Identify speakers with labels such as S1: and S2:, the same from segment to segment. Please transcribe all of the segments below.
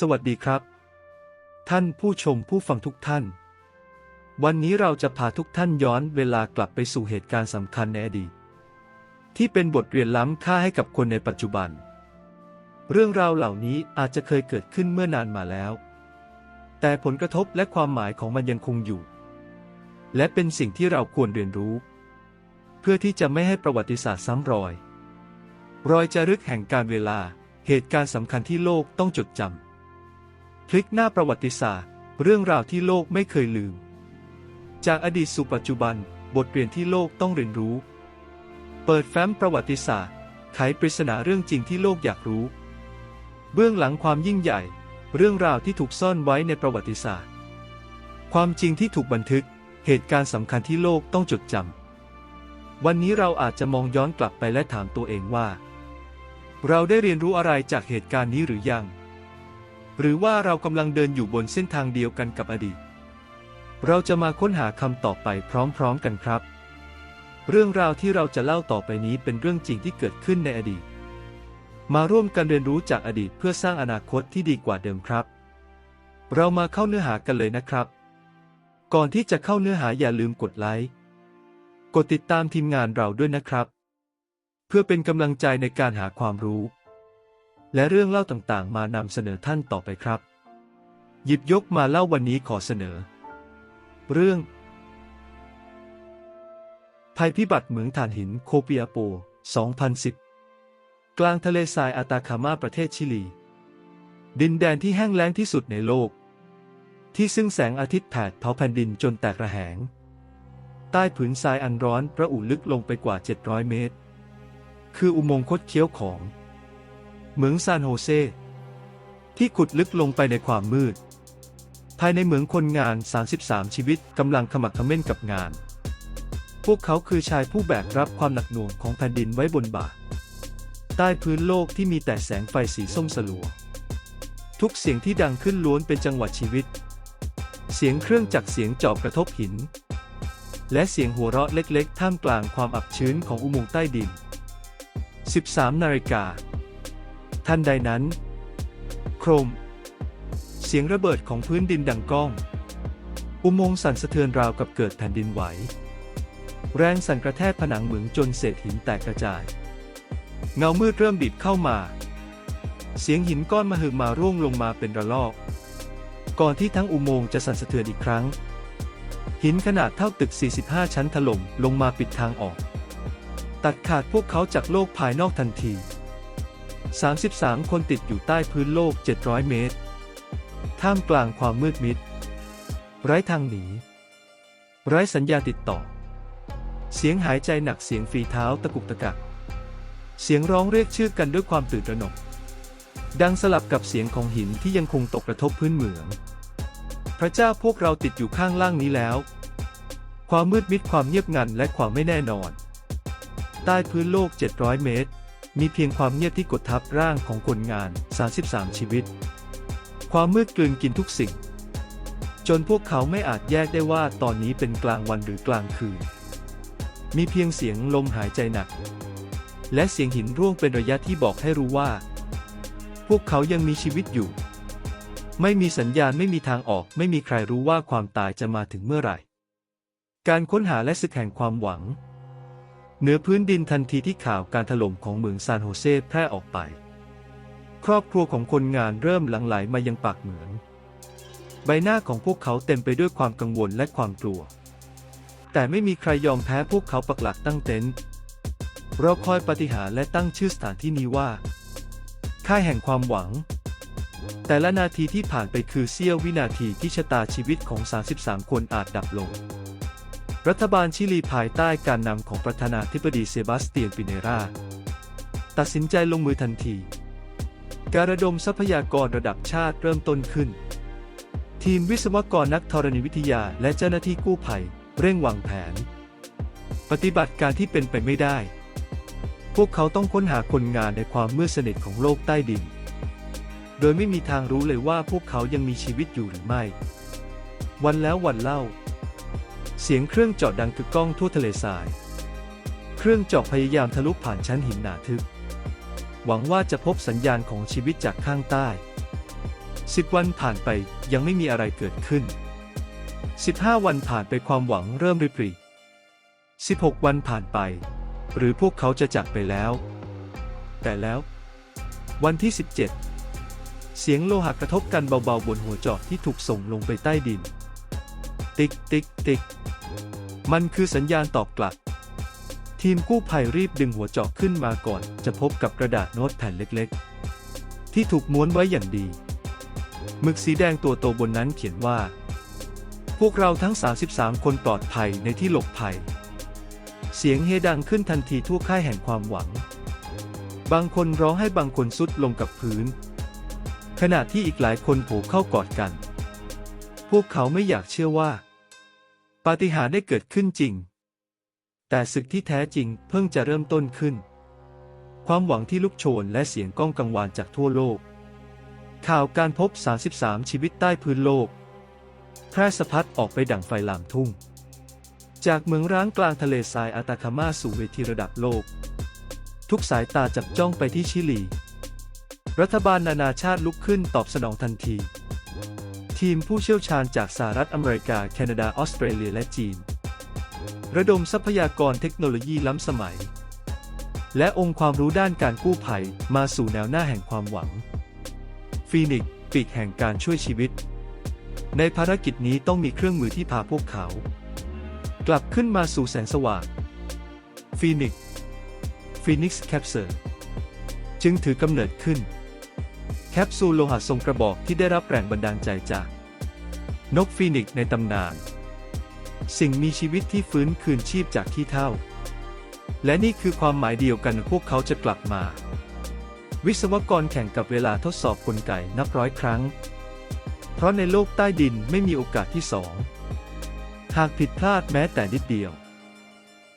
S1: สวัสดีครับ ท่านผู้ชมผู้ฟังทุกท่าน วันนี้เราจะพาทุกท่านย้อนเวลากลับไปสู่เหตุการณ์สำคัญในอดีต ที่เป็นบทเรียนล้ำค่าให้กับคนในปัจจุบัน เรื่องราวเหล่านี้อาจจะเคยเกิดขึ้นเมื่อนานมาแล้ว แต่ผลกระทบและความหมายของมันยังคงอยู่ และเป็นสิ่งที่เราควรเรียนรู้ เพื่อที่จะไม่ให้ประวัติศาสตร์ซ้ำรอย รอยจารึกแห่งการเวลา เหตุการณ์สำคัญที่โลกต้องจดจำ พลิกหน้าประวัติศาสตร์ เรื่องราวที่โลกไม่เคยลืม จากอดีตสู่ปัจจุบัน บทเรียนที่โลกต้องเรียนรู้ เปิดแฟ้มประวัติศาสตร์ ไขปริศนาเรื่องจริงที่โลกอยากรู้ เบื้องหลังความยิ่งใหญ่ เรื่องราวที่ถูกซ่อนไว้ในประวัติศาสตร์ ความจริงที่ถูกบันทึก เหตุการณ์สำคัญที่โลกต้องจดจำ วันนี้เราอาจจะมองย้อนกลับไปและถามตัวเองว่า เราได้เรียนรู้อะไรจากเหตุการณ์นี้หรือยัง หรือว่าเรากำลังเดินอยู่บนเส้นทางเดียวกันกับอดีต เราจะมาค้นหาคำตอบไปพร้อมๆกันครับ เรื่องราวที่เราจะเล่าต่อไปนี้เป็นเรื่องจริงที่เกิดขึ้นในอดีต มาร่วมกันเรียนรู้จากอดีตเพื่อสร้างอนาคตที่ดีกว่าเดิมครับ เรามาเข้าเนื้อหากันเลยนะครับ ก่อนที่จะเข้าเนื้อหาอย่าลืมกดไลค์กดติดตามทีมงานเราด้วยนะครับ เพื่อเป็นกำลังใจในการหาความรู้ และเรื่องเล่าต่างๆ มานำเสนอท่านต่อไปครับ หยิบยกมาเล่าวันนี้ขอเสนอ เรื่อง ภัยพิบัติเหมืองถ่านหินโคเปียโป 2010 กลางทะเลทรายอาตาคามาประเทศชิลี ดินแดนที่แห้งแล้งที่สุดในโลก ที่ซึ่งแสงอาทิตย์แผดเผาแผ่นดินจนแตกระแหง ใต้ผืนทรายอันร้อนระอุลึกลงไปกว่า 700 เมตร คืออุโมงค์คดเคี้ยวของ เหมืองซานโฮเซ ที่ขุดลึกลงไปในความมืด ภายในเหมืองคนงาน 33 ชีวิตกำลังขมักเขม้นกับงาน พวกเขาคือชายผู้แบกรับความหนักหน่วงของแผ่นดินไว้บนบ่า ใต้พื้นโลกที่มีแต่แสงไฟสีส้มสลัว ทุกเสียงที่ดังขึ้นล้วนเป็นจังหวะชีวิต เสียงเครื่องจักรเสียงจอบกระทบหิน และเสียงหัวเราะเล็กๆ ท่ามกลางความอับชื้นของอุโมงค์ใต้ดิน 13 นาฬิกา ทันใดนั้น โครม เสียงระเบิดของพื้นดินดังก้อง อุโมงค์สั่นสะเทือนราวกับเกิดแผ่นดินไหว แรงสั่นกระแทกผนังเหมืองจนเศษหินแตกกระจาย เงามืดเริ่มบีบเข้ามา เสียงหินก้อนมาหึมาร่วงลงมาเป็นระลอก ก่อนที่ทั้งอุโมงค์จะสั่นสะเทือนอีกครั้ง หินขนาดเท่าตึก 45 ชั้นถล่มลงมาปิดทางออก ตัดขาดพวกเขาจากโลกภายนอกทันที 33 คนติดอยู่ใต้พื้นโลก 700 เมตร ท่ามกลางความมืดมิด ไร้ทางหนี ไร้สัญญาติดต่อ เสียงหายใจหนักเสียงฝีเท้าตะกุกตะกัก เสียงร้องเรียกชื่อกันด้วยความตื่นตระหนก ดังสลับกับเสียงของหินที่ยังคงตกกระทบพื้นเหมือง พระเจ้าพวกเราติดอยู่ข้างล่างนี้แล้ว ความมืดมิดความเงียบงันและความไม่แน่นอน ใต้พื้นโลก 700 เมตร มีเพียงความเงียบที่กดทับร่างของคนงาน 33 ชีวิต ความมืดกลืนกินทุกสิ่ง จนพวกเขาไม่อาจแยกได้ว่าตอนนี้เป็นกลางวันหรือกลางคืน มีเพียงเสียงลมหายใจหนัก และเสียงหินร่วงเป็นระยะที่บอกให้รู้ว่า พวกเขายังมีชีวิตอยู่ ไม่มีสัญญาณไม่มีทางออก ไม่มีใครรู้ว่าความตายจะมาถึงเมื่อไหร่ การค้นหาและศึกแห่งความหวัง เหนือพื้นดินทันทีที่ข่าวการถล่มของเมืองซานโฮเซแพร่ออกไป ครอบครัวของคนงานเริ่มหลั่งไหลมายังปากเหมือง ใบหน้าของพวกเขาเต็มไปด้วยความกังวลและความกลัว แต่ไม่มีใครยอมแพ้พวกเขาปักหลักตั้งเต็นท์รอคอยปฏิหารและตั้งชื่อสถานที่นี้ว่า ค่ายแห่งความหวัง แต่ละนาทีที่ผ่านไปคือเสี้ยววินาทีที่ชะตาชีวิตของ 33 คนอาจดับลง รัฐบาลชิลีภายใต้การนำของประธานาธิบดีเซบาสเตียนปิเนรา ตัดสินใจลงมือทันที การระดมทรัพยากรระดับชาติเริ่มต้นขึ้น ทีมวิศวกรนักธรณีวิทยาและเจ้าหน้าที่กู้ภัยเร่งวางแผน ปฏิบัติการที่เป็นไปไม่ได้ พวกเขาต้องค้นหาคนงานในความมืดสนิทของโลกใต้ดิน โดยไม่มีทางรู้เลยว่าพวกเขายังมีชีวิตอยู่หรือไม่ วันแล้ววันเล่า เสียงเครื่องเจาะดังกึกก้องทั่วทะเลทราย เครื่องเจาะพยายามทะลุผ่านชั้นหินหนาทึบ หวังว่าจะพบสัญญาณของชีวิตจากข้างใต้สิบวันผ่านไปยังไม่มีอะไรเกิดขึ้น 15 วันผ่านไปความหวังเริ่มริบหรี่16 วันผ่านไป หรือพวกเขาจะจากไปแล้ว แต่แล้ว วันที่ 17 เสียงโลหะกระทบกันเบาๆบนหัวจอบที่ถูกส่งลงไปใต้ดิน ติ๊กติ๊กติ๊กมันคือสัญญาณตอบกลับ ทีมกู้ภัยรีบดึงหัวเจาะขึ้นมาก่อน จะพบกับกระดาษโน้ตแผ่นเล็กๆ ที่ถูกม้วนไว้อย่างดีหมึกสีแดงตัวโตบนนั้นเขียนว่า พวกเราทั้ง 33 คนปลอดภัยในที่หลบภัย เสียงเฮดังขึ้นทันทีทั่วค่ายแห่งความหวัง บางคนร้องให้บางคนสุดลงกับพื้น ขณะที่อีกหลายคนโผล่เข้ากอดกัน วกเขาไม่อยากเชื่อว่า ปาฏิหาริย์ได้เกิดขึ้นจริง แต่ศึกที่แท้จริงเพิ่งจะเริ่มต้นขึ้น ความหวังที่ลุกโชนและเสียงก้องกังวานจากทั่วโลก ข่าวการพบ 33 ชีวิตใต้พื้นโลก แพร่สะพัดออกไปดั่งไฟลามทุ่ง จากเมืองร้างกลางทะเลทรายอาตาคามาสู่เวทีระดับโลก ทุกสายตาจับจ้องไปที่ชิลี รัฐบาลนานาชาติลุกขึ้นตอบสนองทันที ทีมผู้เชี่ยวชาญจากสหรัฐอเมริกา แคนาดา ออสเตรเลีย และจีน ระดมทรัพยากรเทคโนโลยีล้ำสมัย และองค์ความรู้ด้านการกู้ภัยมาสู่แนวหน้าแห่งความหวัง ฟีนิกซ์ปีกแห่งการช่วยชีวิต ในภารกิจนี้ต้องมีเครื่องมือที่พาพวกเขา กลับขึ้นมาสู่แสงสว่างฟีนิกซ์ฟีนิกซ์แคปเซลจึงถือกำเนิดขึ้น แคปซูลโลหะทรงกระบอกที่ได้รับแรงบันดาลใจจาก นกฟีนิกซ์ในตำนาน สิ่งมีชีวิตที่ฟื้นคืนชีพจากที่เท่า และนี่คือความหมายเดียวกันพวกเขาจะกลับมา วิศวกรแข่งกับเวลาทดสอบกลไกนับร้อยครั้ง เพราะในโลกใต้ดินไม่มีโอกาสที่สอง หากผิดพลาดแม้แต่นิดเดียว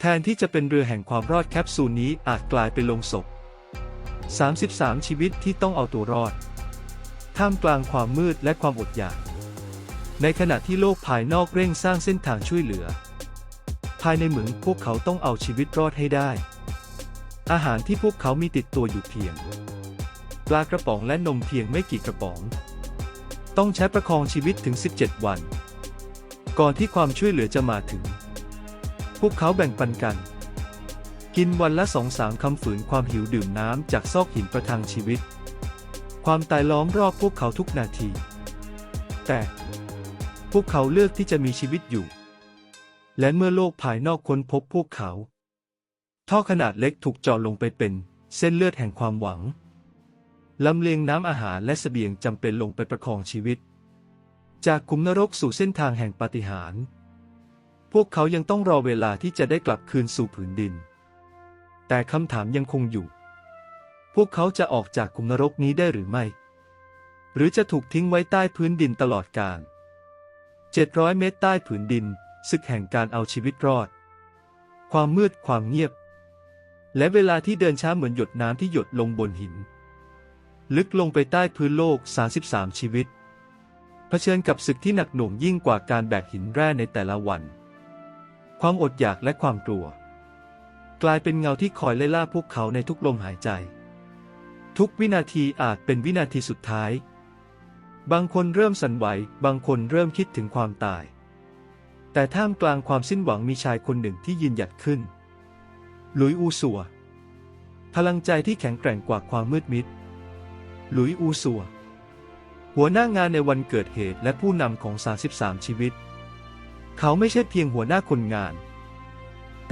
S1: แทนที่จะเป็นเรือแห่งความรอดแคปซูลนี้อาจกลายเป็นโลงศพ 33 ชีวิตที่ต้องเอาตัวรอด ท่ามกลางความมืดและความอดอยาก ในขณะที่โลกภายนอกเร่งสร้างเส้นทางช่วยเหลือ ภายในเหมืองพวกเขาต้องเอาชีวิตรอดให้ได้ อาหารที่พวกเขามีติดตัวอยู่เพียง ปลากระป๋องและนมเพียงไม่กี่กระป๋อง ต้องใช้ประคองชีวิตถึง 17 วัน ก่อนที่ความช่วยเหลือจะมาถึง พวกเขาแบ่งปันกัน กินวันละสองสามคำฝืนความหิวดื่มน้ำจากซอกหินประทังชีวิต ความตายล้อมรอบพวกเขาทุกนาที แต่ พวกเขาเลือกที่จะมีชีวิตอยู่ และเมื่อโลกภายนอกค้นพบพวกเขา ท่อขนาดเล็กถูกเจาะลงไปเป็น เส้นเลือดแห่งความหวังลำเลียงน้ำอาหารและเสบียงจำเป็นลงไปประคองชีวิต จากขุมนรกสู่เส้นทางแห่งปาฏิหาริย์พวกเขายังต้องรอเวลาที่จะได้กลับคืนสู่ผืนดิน แต่คำถามยังคงอยู่ พวกเขาจะออกจากขุมนรกนี้ได้หรือไม่ หรือจะถูกทิ้งไว้ใต้พื้นดินตลอดกาล700 เมตรใต้ผืนดิน ศึกแห่งการเอาชีวิตรอด ความมืดความเงียบ และเวลาที่เดินช้าเหมือนหยดน้ำที่หยดลงบนหิน ลึกลงไปใต้พื้นโลก 33 ชีวิตเผชิญกับศึกที่หนักหน่วงยิ่งกว่าการแบกหินแร่ในแต่ละวัน ความอดอยากและความกลัว กลายเป็นเงาที่คอยไล่ล่าพวกเขาในทุกลมหายใจ ทุกวินาทีอาจเป็นวินาทีสุดท้าย บางคนเริ่มสั่นไหว บางคนเริ่มคิดถึงความตาย แต่ท่ามกลางความสิ้นหวังมีชายคนหนึ่งที่ยืนหยัดขึ้น หลุยอูสัว พลังใจที่แข็งแกร่งกว่าความมืดมิด หลุยอูสัว หัวหน้างานในวันเกิดเหตุและผู้นำของ 33 ชีวิต เขาไม่ใช่เพียงหัวหน้าคนงาน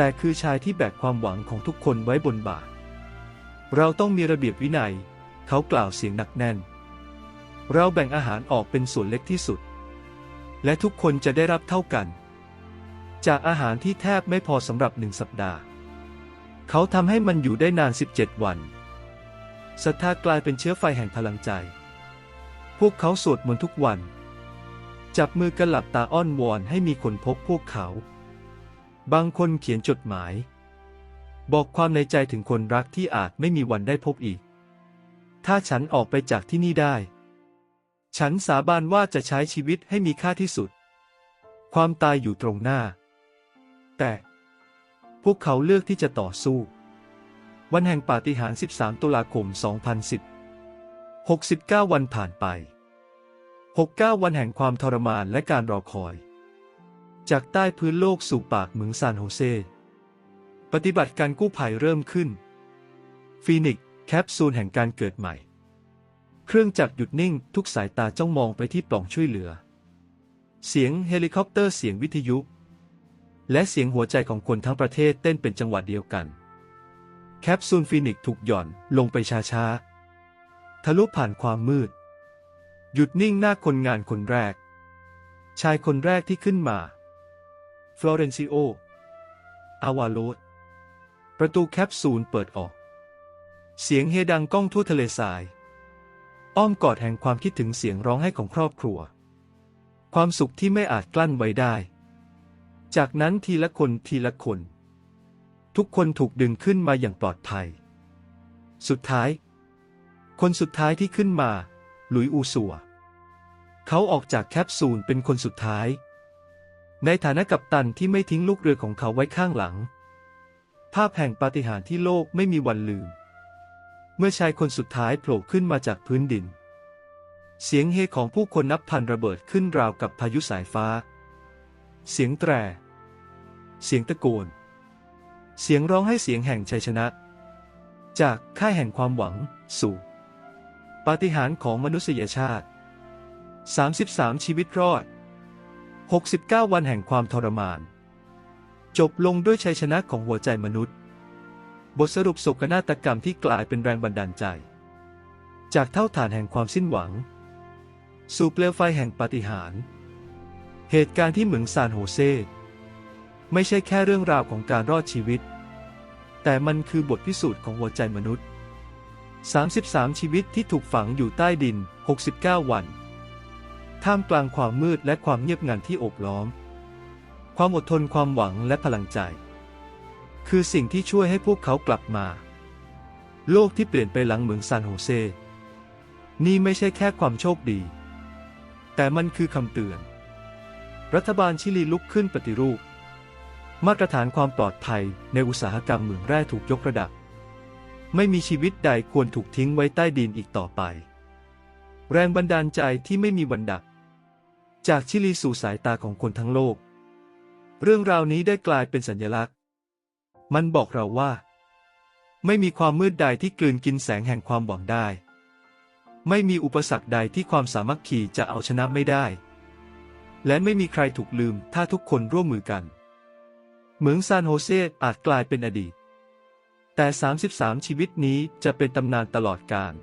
S1: แต่คือชายที่แบกความหวังของทุกคนไว้บนบ่า เราต้องมีระเบียบวินัย เขากล่าวเสียงหนักแน่น เราแบ่งอาหารออกเป็นส่วนเล็กที่สุด และทุกคนจะได้รับเท่ากัน จากอาหารที่แทบไม่พอสำหรับหนึ่งสัปดาห์ เขาทำให้มันอยู่ได้นาน 17 วันศรัทธากลายเป็นเชื้อไฟแห่งพลังใจ พวกเขาสวดมนต์ทุกวัน จับมือกันหลับตาอ้อนวอนให้มีคนพบพวกเขา บางคนเขียนจดหมาย บอกความในใจถึงคนรักที่อาจไม่มีวันได้พบอีก ถ้าฉันออกไปจากที่นี่ได้ ฉันสาบานว่าจะใช้ชีวิตให้มีค่าที่สุด ความตายอยู่ตรงหน้า แต่พวกเขาเลือกที่จะต่อสู้ วันแห่งปาฏิหาริย์ 13 ตุลาคม 2010 69 วันผ่านไป 69 วันแห่งความทรมานและการรอคอย จากใต้พื้นโลกสู่ปากเหมืองซานโฮเซ ปฏิบัติการกู้ภัยเริ่มขึ้น ฟีนิกซ์แคปซูลแห่งการเกิดใหม่ เครื่องจักรหยุดนิ่งทุกสายตาจ้องมองไปที่ปล่องช่วยเหลือ เสียงเฮลิคอปเตอร์เสียงวิทยุ และเสียงหัวใจของคนทั้งประเทศเต้นเป็นจังหวะเดียวกัน แคปซูลฟีนิกซ์ถูกหย่อนลงไปช้าๆ ทะลุผ่านความมืด หยุดนิ่งหน้าคนงานคนแรก ชายคนแรกที่ขึ้นมา ฟลอเรนซิโอ อาวาโลสประตูแคปซูลเปิดออก เสียงเฮดังก้องทั่วทะเลทราย อ้อมกอดแห่งความคิดถึงเสียงร้องไห้ของครอบครัว ความสุขที่ไม่อาจกลั้นไว้ได้ จากนั้นทีละคนทีละคน ทุกคนถูกดึงขึ้นมาอย่างปลอดภัย สุดท้าย คนสุดท้ายที่ขึ้นมา หลุยอูสัว เขาออกจากแคปซูลเป็นคนสุดท้าย ในฐานะกัปตันที่ไม่ทิ้งลูกเรือของเขาไว้ข้างหลัง ภาพแห่งปาฏิหาริย์ที่โลกไม่มีวันลืม เมื่อชายคนสุดท้ายโผล่ขึ้นมาจากพื้นดิน เสียงเฮของผู้คนนับพันระเบิดขึ้นราวกับพายุสายฟ้า เสียงแตร เสียงตะโกน เสียงร้องให้เสียงแห่งชัยชนะ จากค่ายแห่งความหวังสู่ปาฏิหาริย์ของมนุษยชาติ 33 ชีวิตรอด 69 วันแห่งความทรมาน จบลงด้วยชัยชนะของหัวใจมนุษย์ บทสรุปโศกนาฏกรรมที่กลายเป็นแรงบันดาลใจ จากเท่าฐานแห่งความสิ้นหวัง สู่เปลวไฟแห่งปาฏิหาริย์เหตุการณ์ที่เหมืองซานโฮเซ ไม่ใช่แค่เรื่องราวของการรอดชีวิต แต่มันคือบทพิสูจน์ของหัวใจมนุษย์ 33 ชีวิตที่ถูกฝังอยู่ใต้ดิน 69 วัน ท่ามกลางความมืดและความเงียบงันที่โอบล้อม ความอดทนความหวังและพลังใจ คือสิ่งที่ช่วยให้พวกเขากลับมา โลกที่เปลี่ยนไปหลังเหมืองซานโฮเซ นี่ไม่ใช่แค่ความโชคดี แต่มันคือคำเตือน รัฐบาลชิลีลุกขึ้นปฏิรูป มาตรฐานความปลอดภัยในอุตสาหกรรมเหมืองแร่ถูกยกระดับ ไม่มีชีวิตใดควรถูกทิ้งไว้ใต้ดินอีกต่อไป แรงบันดาลใจที่ไม่มีวันดับ จากชิลีสู่สายตาของคนทั้งโลก เรื่องราวนี้ได้กลายเป็นสัญลักษณ์ มันบอกเราว่า ไม่มีความมืดใดที่กลืนกินแสงแห่งความหวังได้ ไม่มีอุปสรรคใดที่ความสามัคคีจะเอาชนะไม่ได้ และไม่มีใครถูกลืมถ้าทุกคนร่วมมือกัน เหมืองซานโฮเซอาจกลายเป็นอดีต แต่ 33 ชีวิตนี้จะเป็นตำนานตลอดกาล